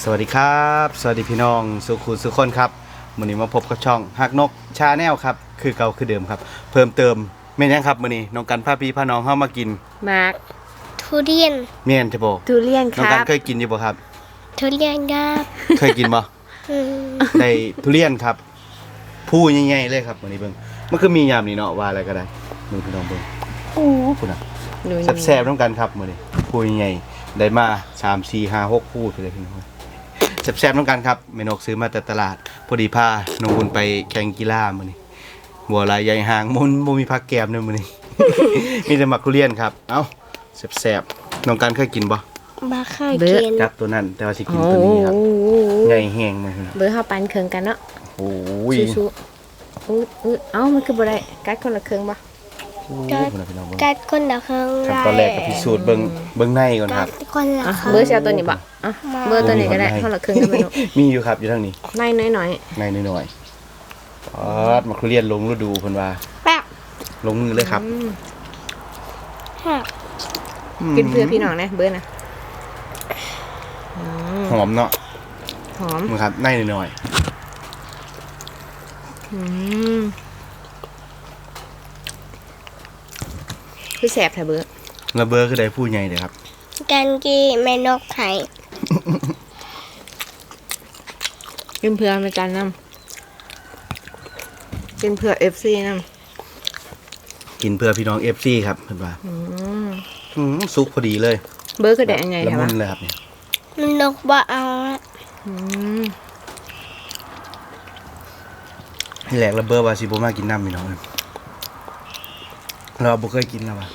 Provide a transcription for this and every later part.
สวัสดีครับ สวัสดีพี่น้องสุขุมสุขคนครับมื้อนี้มาพบกับช่องฮักนกชาแนลครับ คือเก่าคือเดิมครับ เพิ่มเติมแม่นยังครับมื้อนี้น้องกันพาพี่พาน้องเฮามากินมาร์กทุเรียนเมียนจะบ่ทุเรียนคน้องรักันบเคยกินอยู่บ่ครับ ทุเรียนครับเคยกินบ่ อืมได้ทุเรียนครับ ผู้ใหญ่ๆเลยครับมื้อนี้เบิ่งมันคือมียามนี่เนาะว่าอะไรก็ได้มึงพี่น้องเบิ่งโอ้พุ่นน่ะ หนูแซ่บๆน้องกันครับมื้อนี้ผู้ใหญ่ๆได้มา3 4 5 6คู่ไปเลยพี่น้อง แซ่บๆน้องกันครับแม่นกซื้อมาแต่ตลาด พอดีพาน้องบุญไปแข่งกีฬามื้อนี้บัวลายใหญ่หางมุนบ่มีผักแกมเด้อมื้อนี้มีแต่มักทุเรียนครับ เอ้าแซ่บๆน้องกันเคยกินบ่บ้าเคยกินจับตัวนั้นแต่ว่าสิกินโอ้ตัวนี้ครับโหใหญ่แห้งเลยพี่น้องเบอร์เฮาปันเครื่องกันเนาะโอ้ยสู้ๆอุ๊ยอุ๊ยเอ้ามันคือบ่ได้กัดคนละเครื่องบ่ โอ้ยพุ่นน่ะพี่น้องเบิ่งกัดคนละครึ่งครับตอนแรกก็พิสูจน์เบิ่งเบิ่งในก่อนคกัรัดบคนละอะครึ่งเบอร์สิเอาตัวนี้บ่อะเบอร์ตัวนี้ก็ได้คนละเครื่องกันไปเนาะมีอยู่ครับอยู่ทางนี้ในน้อยในน้อยๆอ๋อมาคุเรียนลงฤดูเพิ่นว่าแบบลงมือเลยครับๆอืมแบบกินเพื่อพี่น้องนะเบอร์นะอืมหอมเนาะหอม มึงครับในน้อยอืม คือแสบแท้เบอร์ๆแล้วเบอร์คือได้ผู้ใหญ่เด้อครับกันกีแม่นกไข่กินเพื่ออเมริกันนำกินเพื่อ FC นำกินเพื่อพี่น้อง FC ครับเพิ่นว่าอืมอืมสุกพอดีเลยเบอร์คือได้อันใหญ่ละค่ะมุวะนเลยครับเนี่ยมันนกบ่เอาละอืมที่แรกแล้วเบอร์ว่าสิบ่มากินน้ำพี่น้องเราบ่เคยกินแล้วว่ะ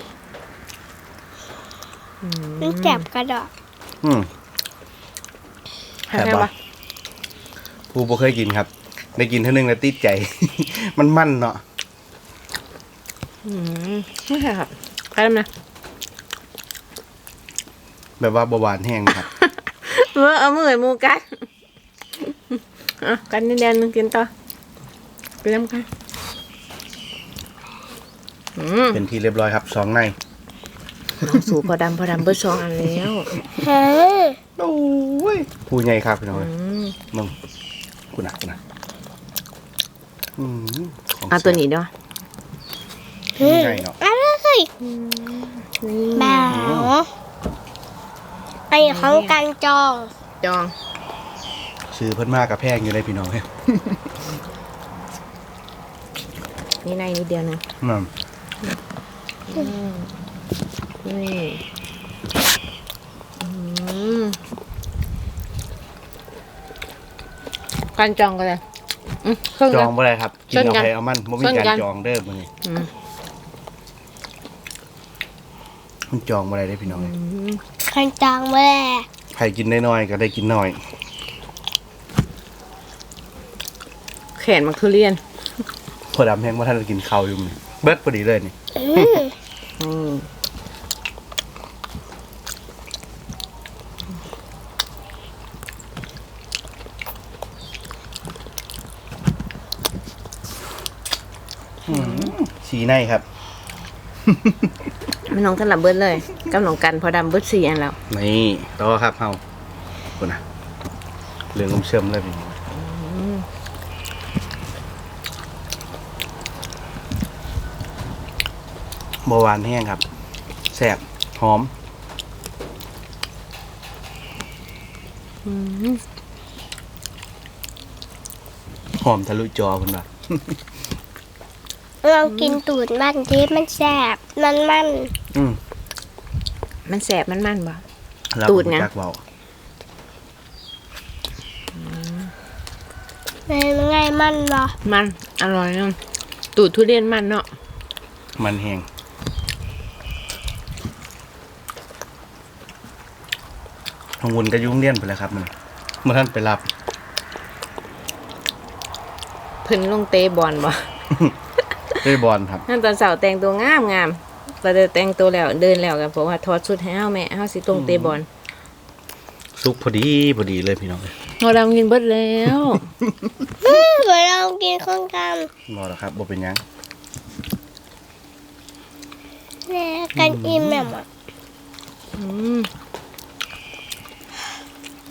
มันแจ็บกระดอกอืมหาแค่ปะผู้บ่เคยกินครับ ได้กินเท่านึงแล้วติดใจ มันมันเนาะอืมไม่ใช่ครับใครทำนะแบบว่าบ่หวานแห้งครับ เมื่อเอามือหมูกัดอะกันนิดเดียวนึงกินต่อไปเริ่มกันอืม เป็นที่เรียบร้อยครับสองในสูพอดำพอดำเบอร์สองอันแล้วเฮ้ยโอ้ยผู้ใหญ่ครับพี่น้องอืมมึงกูหนักกูหนักอืมของเอาตัวนี้ด้วยผู้ใหญ่เนาะอะไรบ่าวไอ้ของกันจองจองซื้อเพิ่นมากกับแพงอยู่เลยพี่น้องเฮ้ยนี่ในนิดเดียวหนึงนั่น นี่อืมการจองกันเลยอืมเครื่องจเดีอยวงบ่ได้ครับกินส้นเอากันไปเอามันบ่มีส้นการกันจองเด้อมื้อนี้อืมมันจองบ่ได้เด้อพี่น้องเอ้ยกันจองแม่ใครกินได้น้อยก็ได้กินน้อย แขนมักทุเรียนพอดำแห้งบ่ทันได้กินข้าวอยู่มื้อนี้ เบิดพอดีเลยนี่อืมอืมสีในครับไม่น้องกันหลับเบิดเลยกำลังกันพอดำเบิดสี่อันแล้ว นี่ต่อครับเฮาพุ่นน่ะเหลืองอมเชื่อมเลยพี่น้อง บ่หวานแห้งครับแซ่บหอมหอมทะลุจอคุณว่าลองกินตูดมันที่มันแสบมันมันอืมมันแสบมันมันบ่แล้วตูดไงผมจักเบามันไงมันเหรอมันอร่อยเนาะตูดทุเรียนมันเนาะมันแห้ง ทางวนก็ยุ่งเลี่ยนไปแล้วครับมันเมื่อท่านไปรับเพิ่นลงเตะบอลบ่ด้วยบอลครับนั่นตอนเสาร์แต่งตัวงามงามตอนเดินแต่งตัวแล้วเดินแล้วกันเพราะว่าถอดชุดให้เฮาแม่เฮาสิตรงเตะบอลซุกพอดีพอดีเลยพี่น้องพอดำกินเบิดแล้วเดี๋ยวเรากินข้าวกันรอแล้วครับบ่เป็นหยังแม่กันอิ่มแม่หมดอืม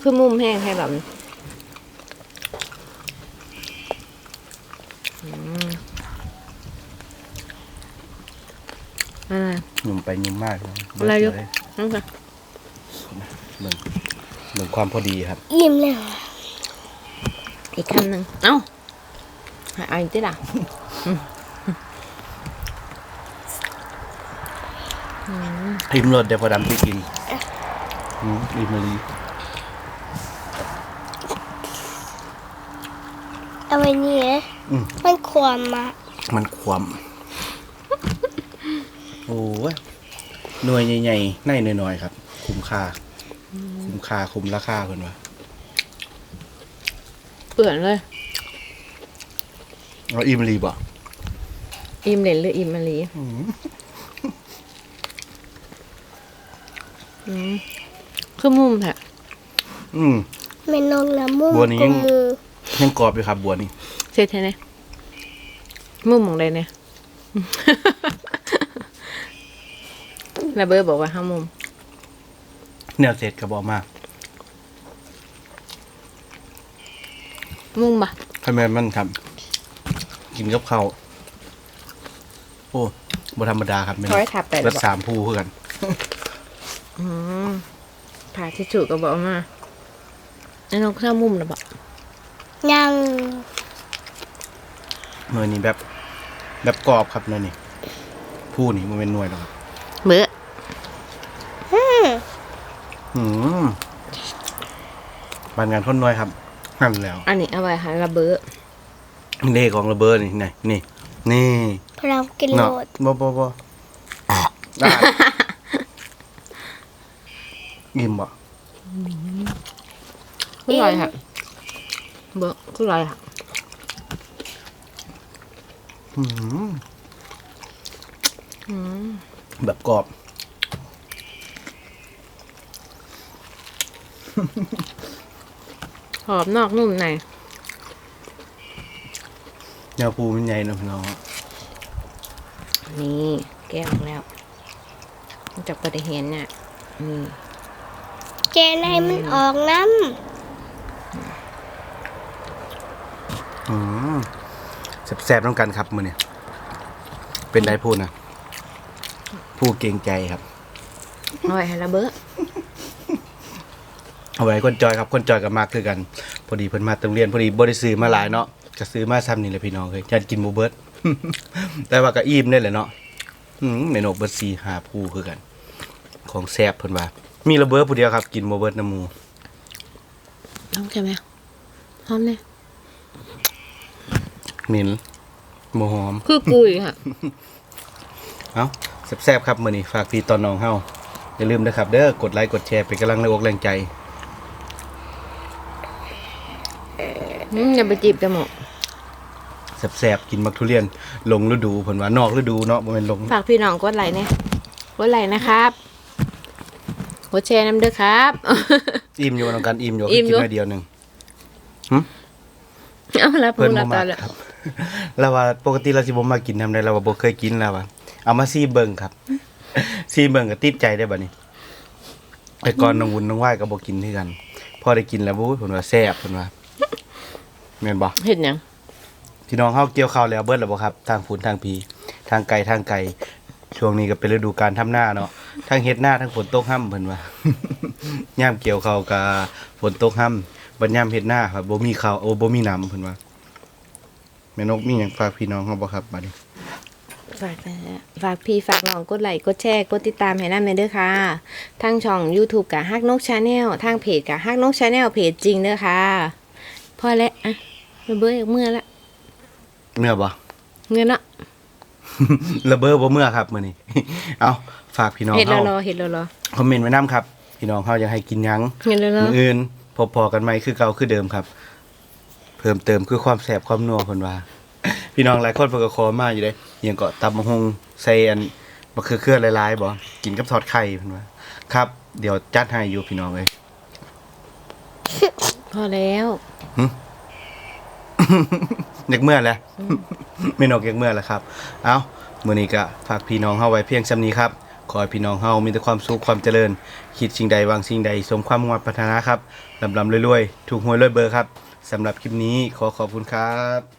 คือมุมแห้งให้แบบอืมอะไรหนุ่มไปยุ่มมากเลยอะไรอยู่เบิดเลยนั่นค่ะเหมือนเหมือนความพอดีครับอิ่มแล้วอีกคำหนึ่งเอ้าหาเอาอีกทีละอิ่มรสเดี๋ยวพอดำที่กินอืมอิ่มมาลี เอาไว้นี่นะอืมมันความมามันความโอ้ยหน่วยใหญ่ๆในหน่อยๆครับ คุ้มค่า คุ้มค่าคุ้มราคาเพิ่นว่าเปื่อนเลยเอาอิ่มรีบ่อิ่มเหลนหรืออิ่มมะลีอืมอืมคือมุมแหละอืมเมนงละมุ้งบัวนี้กุมมือ ยังกรอบอยู่ครับบัวนี่เสร็จไหมมุมของใดเนี่ยระเบิดบอกว่าห้ามุมแนวเสร็จก็บ่มากมุมปะทำไมมันครับ กินกับข้าวโอ้บ่ธรรมดาครับแม่นคอยทับแต่รละสบอกสามภูคือกันอืมผ่าที่จุก็บอกมาไอ้น้องข้ามุมนะบอก ยังหน่วยนี้แบบแบบกรอบครับหน่วยนี้ผู้นี่มันเป็นหน่วยหรอกครับเบื่ออืมบานงานคนน้อยครับนั่นแล้วอันนี้เอาไว้หาระเบิดเน่ของระเบิดนี่นี่นี่นี่พลังกินโหลเนาะดบ่บ่บ่ได้ยิ้มบ่คือไรค่ะ เบื่อคือไรค่ะอืมอืมแบบกรอบ หอมนอกนุ่มในแนวปูมันใหญ่เนาะพี่น้องนี่แก้ออกแล้วมันจะประเห็นเนี่ยนี่ เจนให้มันออกน้อื แซ่บๆต้องกันครับมื้อนี้เป็นได้พูดนะผู้เก่งใจครับเอาไว้ให้ระเบิดเอาไว้คนจอยครับคนจอยกับมากคือกัน พอดีเพิ่นมาเติมเรียนพอดีบ่ได้ซื้อมาหลายเนาะก็ซื้อมาซ้ำนี่แหละพี่น้องเคยจัดกินบ่เบิดแต่ว่าก็อิ่มได้แหละเนาะอืมเมนูเบิด4 5ผู้คือกัน ของแซ่บเพิ่นว่า มีระเบิดผู้เดียวครับ กินบ่เบิดน้ำหมูหอมใช่ไหมหอมเนี่ย เหม็นบ่หอม คือกุยค่ะ เอ้าแซ่บๆครับมื้อนี้ฝากพี่ตอนน้องเฮาอย่าลืมนะครับเด้อกดไลค์กดแชร์เป็นกำลังแรงอกแรงใจอืมอย่าไปจีบจมูกแซ่บๆกินมักทุเรียน ลงฤดูเพิ่นว่านอกฤดูเนาะบ่แม่นลงฝากพี่น้องกดไลค์เนี่ยกดไลค์นะครับกดแชร์น้ำเด้อครับ อิ่มอยู่นำกันอิ่มอยู่อิ่มอยู่ กินมาเดียวหนึงเอาละพูเพิ่ดนละบ่ตมาอนละ ครับ เราว่าปกติเราสิบ่มากินทำได้เราว่าบ่เคยกินแล้วว่าเอามาซีเบิ่งครับ ซีเบิ่งก็ติดใจได้บัดนี้แต่ก่อนน้องวุ้นน้องว่ายก็บ่กินคือกัน พอได้กินแล้วโอ้ยเพิ่นว่าแซ่บเพิ่นว่าแม่นบ่เห็นยังพี่น้องเฮาเกี่ยวข้าวแล้วเบิดแล้วบ่ครับ ทางฝุ่นทางพีทางไกลทางไกลช่วงนี้ก็เป็นฤดูการทำหน้าเนาะทั้งเฮ็ดหน้าทั้งฝนตกห่ํเพิ่นว่ายามเกี่ยวข้าวก็ฝนตกห่ํบัดยามเฮ็ดหน้าครับบ่มีข้าวโอ้บ่มีน้ำเพิ่นว่า แม่นกมีหยังฝากพี่น้องเฮาบ่ครับบัดนี้ฝากนะฝากพี่ฝากน้องกดไลค์กดแชร์กดติดตามให้น้ำเด้อค่ะทางช่อง YouTube กับฮักนกชาแนลทางเพจกับฮักนกชาแนลเพจจริงเด้อค่ะพอแล้วอะระเบิดเมื่อละเมื่อบ่เงินละระเบ้อบ่เมื่อครับมื้อนี้ เอาฝากพี่น้องเห็ดรอเฮารอเห็ดรอรอคอมเมนต์ไว้นํครับ พี่น้องเฮาอยากให้กินหยังเงินรอรอมื้ออื่นพอๆกันไหมคือเก่าคือเดิมครับเพิ่มเติมคือความแสบความนัวเพิ่นว่า พี่น้องหลายคนเพิ่นก็ขอมาอยู่เด้ยังเกาะตำมะฮงใส่อันมันคือเคขือหลายๆบ่กินกับทอดไข่เพิ่นว่า ครับ เดี๋ยวจัดให้อยู่พี่น้องเลยพอแล้วอยากเมื่อแล้วไม่นอกอยากเมื่อแล้วครับ เอ้ามื่อนี้ก็ฝากพี่น้องเฮาไว้เพียงส่ำนี้ครับขอให้พี่น้องเฮามีแต่ความสุขความเจริญ คิดสิ่งใดวางสิ่งใด สมความมุ่พัฒนานาครับลำลำรวยๆ ถูกหวยรวยเบอร์ครับ สำหรับคลิปนี้ขอขอบคุณครับ